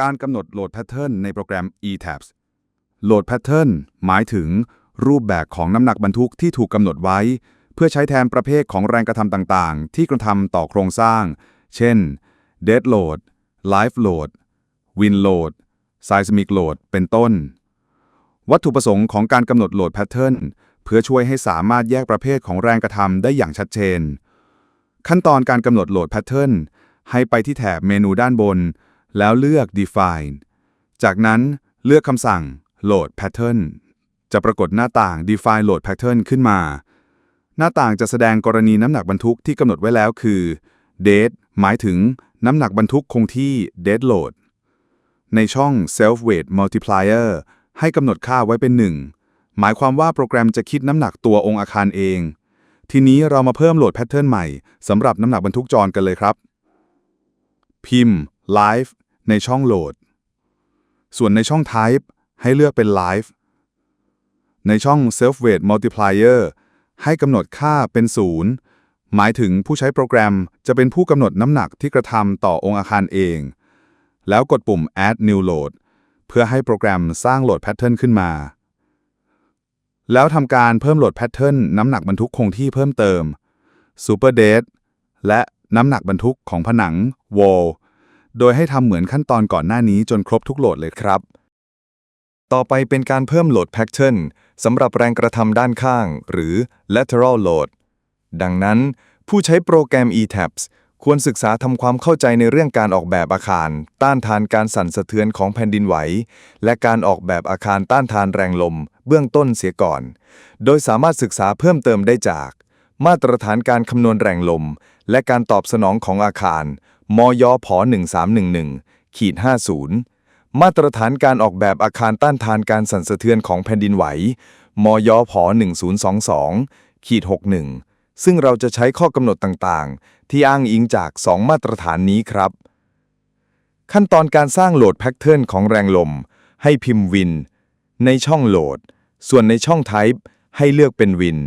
การกำหนดโหลดแพทเทิร์นในโปรแกรม eTabs โหลดแพทเทิร์นหมายถึงรูปแบบของน้ำหนักบรรทุกที่ถูกกำหนดไว้ เพื่อใช้แทนประเภทของแรงกระทำต่างๆ ที่กระทำต่อโครงสร้าง เช่น dead load live load wind load seismic load เป็นต้น วัตถุประสงค์ของการกำหนดโหลดแพทเทิร์นเพื่อช่วยให้สามารถแยกประเภทของแรงกระทำได้อย่างชัดเจน ขั้นตอนการกำหนดโหลดแพทเทิร์นให้ไปที่แถบเมนูด้านบน แล้วเลือก define จากนั้นเลือกคำสั่ง load pattern จะปรากฏหน้าต่าง define load pattern ขึ้นมา หน้าต่างจะแสดงกรณีน้ำหนักบรรทุกที่กำหนดไว้แล้วคือ dead หมายถึงน้ำหนักบรรทุกคงที่ dead load ในช่อง self weight multiplier ให้กำหนดค่าไว้เป็น 1 หมายความว่าโปรแกรมจะคิดน้ำหนักตัวองค์อาคารเอง ทีนี้เรามาเพิ่มโหลดแพทเทิร์นใหม่สำหรับน้ำหนักบรรทุกจรกันเลยครับ พิมพ์ live ในช่องโหลด ส่วนในช่อง type ให้เลือกเป็น live ในช่อง self weight multiplier ให้กำหนดค่าเป็น 0 หมายถึงผู้ใช้โปรแกรมจะเป็นผู้กำหนดน้ำหนักที่กระทำต่อองค์อาคารเอง แล้วกดปุ่ม add new load เพื่อให้โปรแกรมสร้างโหลดแพทเทิร์นขึ้นมา แล้วทำการเพิ่มโหลดแพทเทิร์นน้ำหนักบรรทุกคงที่เพิ่มเติม super dead และน้ำหนักบรรทุกของผนัง wall โดยให้ทำเหมือนขั้นตอนก่อนหน้านี้จนครบทุกโหลดเลยครับ ต่อไปเป็นการเพิ่มโหลด pattern สำหรับแรงกระทำด้านข้าง หรือ lateral load ดังนั้น ผู้ใช้โปรแกรม eTabs ควรศึกษาทำความเข้าใจในเรื่องการออกแบบอาคาร ต้านทานการสั่นสะเทือนของแผ่นดินไหว และการออกแบบอาคารต้านทานแรงลม เบื้องต้นเสียก่อน โดยสามารถศึกษาเพิ่มเติมได้จาก มาตรฐานการคำนวณแรงลม และการตอบสนองของอาคาร มยพ1311ขีด50 มาตรฐานการออกแบบอาคารต้านทานการสั่นสะเทือนของแผ่นดินไหว มยพ1022ขีด61 ซึ่งเราจะใช้ข้อกำหนดต่างๆ ที่อ้างอิงจาก 2 มาตรฐานนี้ครับ ขั้นตอนการสร้างโหลดแพทเทิร์นของแรงลม ให้พิมพ์วิน ในช่องโหลด ส่วนในช่อง Type ให้เลือกเป็นวิน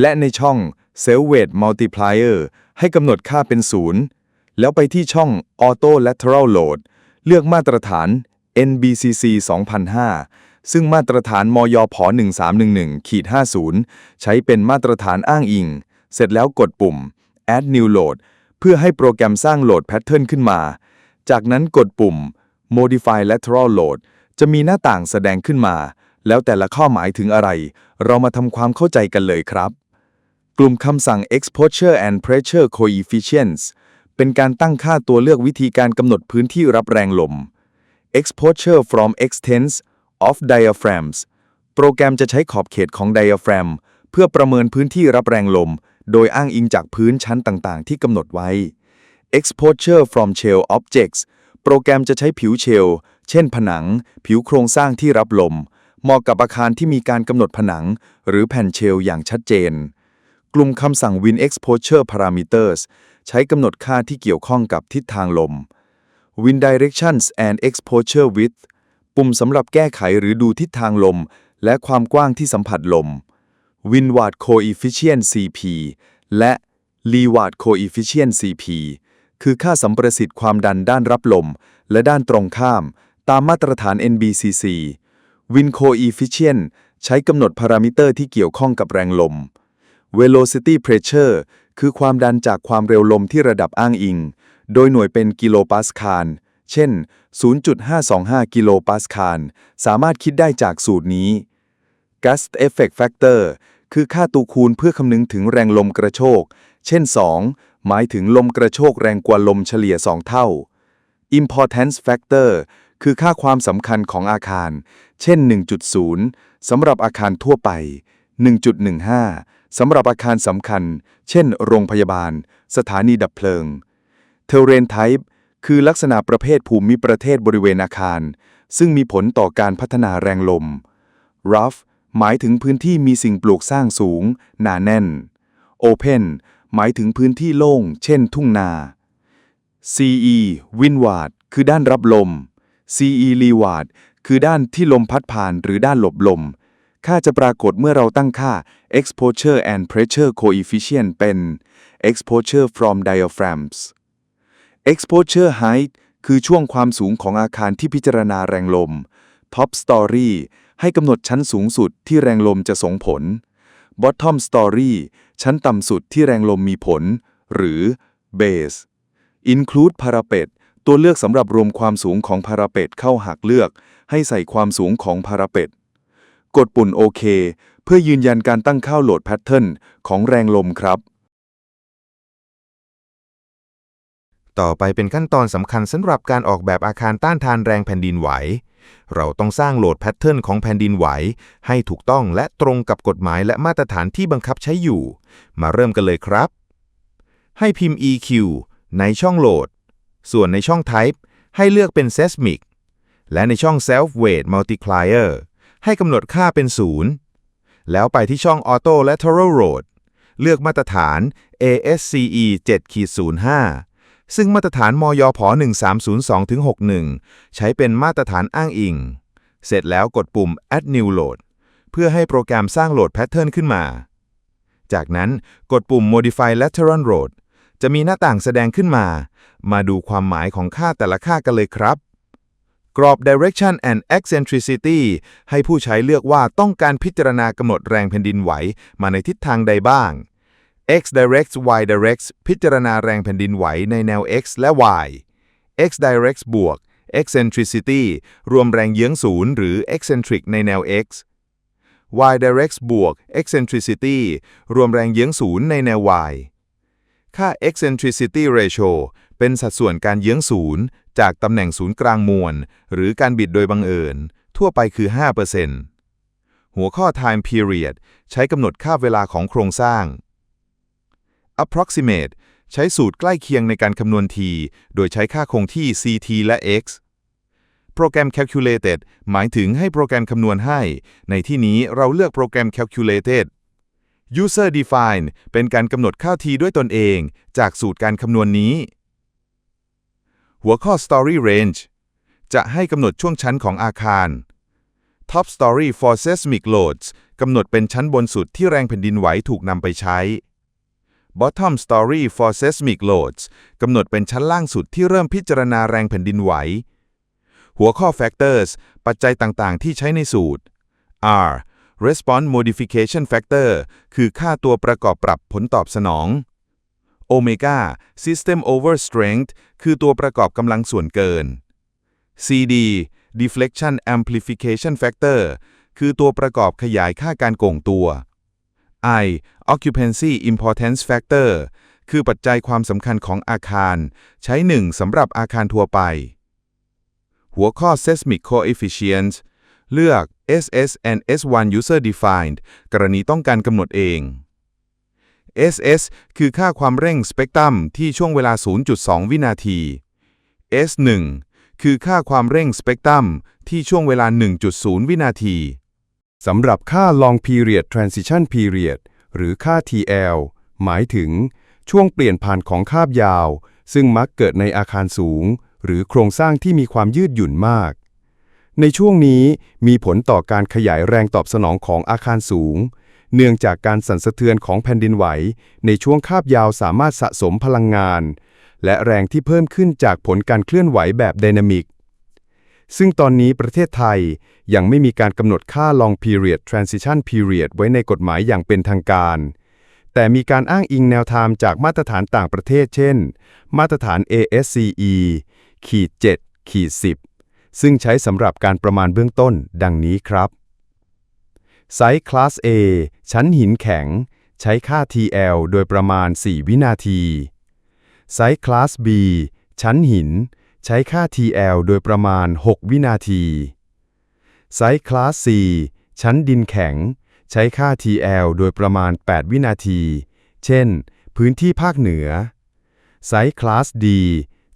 และในช่อง Cell Weight Multiplier ให้กำหนดค่าเป็น 0 แล้วไปที่ช่อง Auto Lateral Load เลือกมาตรฐาน NBCC 2005 ซึ่งมาตรฐานมยพ1311ขีด50 ใช้เป็นมาตรฐานอ้างอิง เสร็จแล้วกดปุ่ม Add New Load เพื่อให้โปรแกรมสร้างโหลดแพทเทิร์นขึ้นมา จากนั้นกดปุ่ม Modify Lateral Load จะมีหน้าต่างแสดงขึ้นมา แล้วแต่ละข้อหมายถึงอะไร เรามาทำความเข้าใจกันเลยครับ กลุ่มคำสั่ง exposure and pressure coefficients เป็นการตั้งค่าตัวเลือกวิธีการกำหนดพื้นที่รับแรงลม exposure from extents of diaphragms โปรแกรมจะใช้ขอบเขตของ diaphragm เพื่อประเมินพื้นที่รับแรงลม โดยอ้างอิงจากพื้นชั้นต่างๆ ที่กำหนดไว้ exposure from shell objects โปรแกรมจะใช้ผิวเชลล์เช่นผนัง ผิวโครงสร้างที่รับลม เหมาะกับอาคารที่มีการกำหนดผนัง หรือแผ่นเชลล์อย่างชัดเจน กลุ่มคำสั่ง Wind Exposure Parameters ใช้กำหนดค่าที่เกี่ยวข้องกับทิศทางลม Wind Directions and Exposure Width ปุ่มสำหรับแก้ไขหรือดูทิศทางลม และความกว้างที่สัมผัสลม Windward Coefficient CP และ Leeward Coefficient CP คือค่าสัมประสิทธิ์ความดันด้านรับลม และด้านตรงข้าม ตามมาตรฐาน NBCC Wind Coefficient ใช้กำหนดพารามิเตอร์ที่เกี่ยวข้องกับแรงลม Velocity Pressure คือความดันจากความเร็วลมที่ระดับอ้างอิง โดยหน่วยเป็นกิโลปาสคาล เช่น 0.525 กิโลปาสคาล สามารถคิดได้จากสูตรนี้ Gust Effect Factor คือค่าตัวคูณเพื่อคำนึงถึงแรงลมกระโชก เช่น 2 หมายถึงลมกระโชกแรงกว่าลมเฉลี่ย 2 เท่า Importance Factor คือค่าความสำคัญของอาคาร เช่น 1.0 สำหรับอาคารทั่วไป 1.15 สำหรับอาคารสำคัญ เช่น โรงพยาบาล สถานีดับเพลิง Terrain Type คือลักษณะประเภทภูมิประเทศบริเวณอาคาร ซึ่งมีผลต่อการพัฒนาแรงลม Rough หมายถึงพื้นที่มีสิ่งปลูกสร้างสูง หนาแน่น Open หมายถึงพื้นที่โล่ง เช่น ทุ่งนา CE Windward คือด้านรับลม CE Leeward คือด้านที่ลมพัดผ่านหรือด้านหลบลม ค่าจะปรากฏเมื่อเราตั้งค่า exposure and pressure coefficient เป็น exposure from diaphragms exposure height คือช่วงความสูงของอาคารที่พิจารณาแรงลม Top Story ให้กำหนดชั้นสูงสุดที่แรงลมจะส่งผล Bottom Story ชั้นต่ำสุดที่แรงลมมีผล หรือ Base Include Parapet ตัวเลือกสำหรับรวมความสูงของพาราเปตเข้าหักเลือก ให้ใส่ความสูงของพาราเปต กดปุ่นโอเคเพื่อยืนยันการตั้งค่าโหลดแพทเทิร์นของแรงลมครับ ต่อไปเป็นขั้นตอนสำคัญสำหรับการออกแบบอาคารต้านทานแรงแผ่นดินไหว เราต้องสร้างโหลดแพทเทิร์นของแผ่นดินไหว ให้ถูกต้องและตรงกับกฎหมายและมาตรฐานที่บังคับใช้อยู่ มาเริ่มกันเลยครับ ให้พิมพ์ EQ ในช่องโหลด ส่วนในช่อง Type ให้เลือกเป็น Seismic และในช่อง Self Weight Multiplier ให้กำหนดค่าเป็น 0 แล้วไปที่ช่อง Auto Lateral Load เลือกมาตรฐาน ASCE 7-05 ซึ่งมาตรฐานมยพ1302-61 ใช้เป็นมาตรฐานอ้างอิง เสร็จแล้วกดปุ่ม Add New Load เพื่อให้โปรแกรมสร้างโหลดแพทเทิร์นขึ้นมา จากนั้นกดปุ่ม Modify Lateral Load จะมีหน้าต่างแสดงขึ้นมา มาดูความหมายของค่าแต่ละค่ากันเลยครับ กรอบ Direction and Eccentricity ให้ผู้ใช้เลือกว่าต้องการพิจารณากำหนดแรงแผ่นดินไหวมาในทิศทางใดบ้าง x directs y directs พิจารณาแรงแผ่นดินไหวในแนว x และ y x directs บวก eccentricity รวมแรงเยื้องศูนย์หรือ eccentric ในแนว x y directs บวก eccentricity รวมแรงเยื้องศูนย์ในแนว y ค่า eccentricity ratio เป็นสัดส่วนการเยื้องศูนย์จากตำแหน่งศูนย์กลางมวล หรือการบิดโดยบังเอิญ ทั่วไปคือ 5%หัวข้อ time period ใช้กำหนดค่าเวลาของโครงสร้าง approximate ใช้สูตรใกล้เคียงในการคำนวณ t โดยใช้ค่าคงที่ ct และ x โปรแกรม calculated หมายถึงให้โปรแกรมคำนวณให้ ในที่นี้เราเลือกโปรแกรม calculated user define เป็นการกำหนดค่า t ด้วยตนเอง จากสูตรการคำนวณนี้ หัวข้อ story range จะให้กำหนดช่วงชั้นของอาคาร top story for seismic loads กำหนดเป็นชั้นบนสุดที่แรงแผ่นดินไหวถูกนำไปใช้ bottom story for seismic loads กำหนดเป็นชั้นล่างสุดที่เริ่มพิจารณาแรงแผ่นดินไหว หัวข้อ factors ปัจจัยต่าง ๆ ที่ใช้ในสูตร R response modification factor คือค่าตัวประกอบปรับผลตอบสนอง โอเมก้า system over strength คือตัวประกอบกำลังส่วนเกิน CD deflection amplification factor คือตัวประกอบขยายค่าการโก่งตัว I occupancy importance factor คือปัจจัยความสำคัญของอาคาร ใช้หนึ่งสำหรับอาคารทั่วไป หัวข้อ seismic coefficients เลือก SS and S1 user defined กรณีต้องการกำหนดเอง SS คือค่าความเร่งสเปกตรัมที่ช่วงเวลา 0.2 วินาที S1 คือค่าความเร่งสเปกตรัมที่ช่วงเวลา 1.0 วินาที สำหรับค่า long period transition period หรือค่า TL หมายถึง ช่วงเปลี่ยนผ่านของคาบยาว ซึ่งมักเกิดในอาคารสูง หรือโครงสร้างที่มีความยืดหยุ่นมาก ในช่วงนี้มีผลต่อการขยายแรงตอบสนองของอาคารสูง เนื่องจากการสั่นสะเทือนของแผ่นดินไหว ในช่วงคาบยาวสามารถสะสมพลังงาน และแรงที่เพิ่มขึ้นจากผลการเคลื่อนไหวแบบไดนามิก ซึ่งตอนนี้ประเทศไทยยังไม่มีการกำหนดค่า long period transition period ไว้ในกฎหมายอย่างเป็นทางการ แต่มีการอ้างอิงแนวทางจากมาตรฐานต่างประเทศ เช่น มาตรฐาน ASCE ขีด7ขีด10ซึ่งใช้สำหรับการประมาณเบื้องต้น ดังนี้ครับ ไซส์คลาส A ชั้นหินแข็ง ใช้ค่า TL โดยประมาณ 4 วินาที ไซส์คลาส B ชั้นหิน ใช้ค่า TL โดยประมาณ 6 วินาที ไซส์คลาส C ชั้นดินแข็ง ใช้ค่า TL โดยประมาณ 8 วินาที เช่น พื้นที่ภาคเหนือ ไซส์คลาส D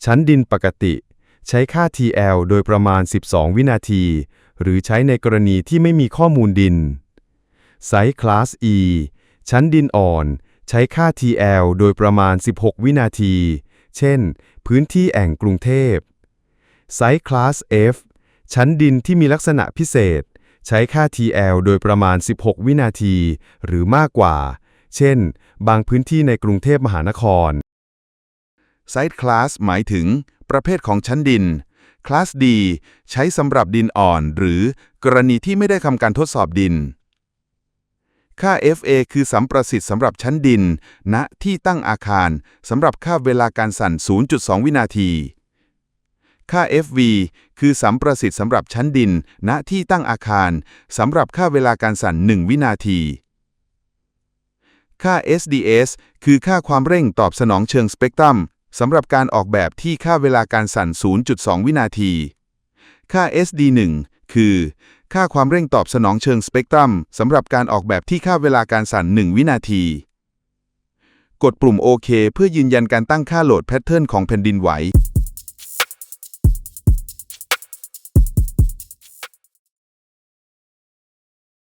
ชั้นดินปกติ ใช้ค่า TL โดยประมาณ 12 วินาที หรือใช้ในกรณีที่ไม่มีข้อมูลดิน ไซส์คลาส E ชั้นดินอ่อน ใช้ค่า TL โดยประมาณ 16 วินาที เช่น พื้นที่แอ่งกรุงเทพ ไซส์คลาส F ชั้นดินที่มีลักษณะพิเศษ ใช้ค่า TL โดยประมาณ 16 วินาที หรือมากกว่า เช่น บางพื้นที่ในกรุงเทพมหานคร Site Class หมายถึง ประเภทของชั้นดิน คลาส D ใช้สำหรับดินอ่อน หรือกรณีที่ไม่ได้ทำการทดสอบดิน ค่า FA คือสัมประสิทธิ์สำหรับชั้นดิน ณ ที่ตั้งอาคารสำหรับค่าเวลาการสั่น 0.2 วินาที ค่า FV คือสัมประสิทธิ์สำหรับชั้นดิน ณ ที่ตั้งอาคารสำหรับค่าเวลาการสั่น 1 วินาที ค่า SDS คือค่าความเร่งตอบสนองเชิงสเปกตรัมสำหรับการออกแบบที่ค่าเวลาการสั่น 0.2 วินาที ค่า SD1 คือค่าความเร่งตอบสนองเชิงสเปกตรัมสำหรับการออกแบบที่ค่าเวลาการสั่น 1 วินาที กดปุ่มโอเคเพื่อยืนยันการตั้งค่าโหลดแพทเทิร์นของแผ่นดินไหว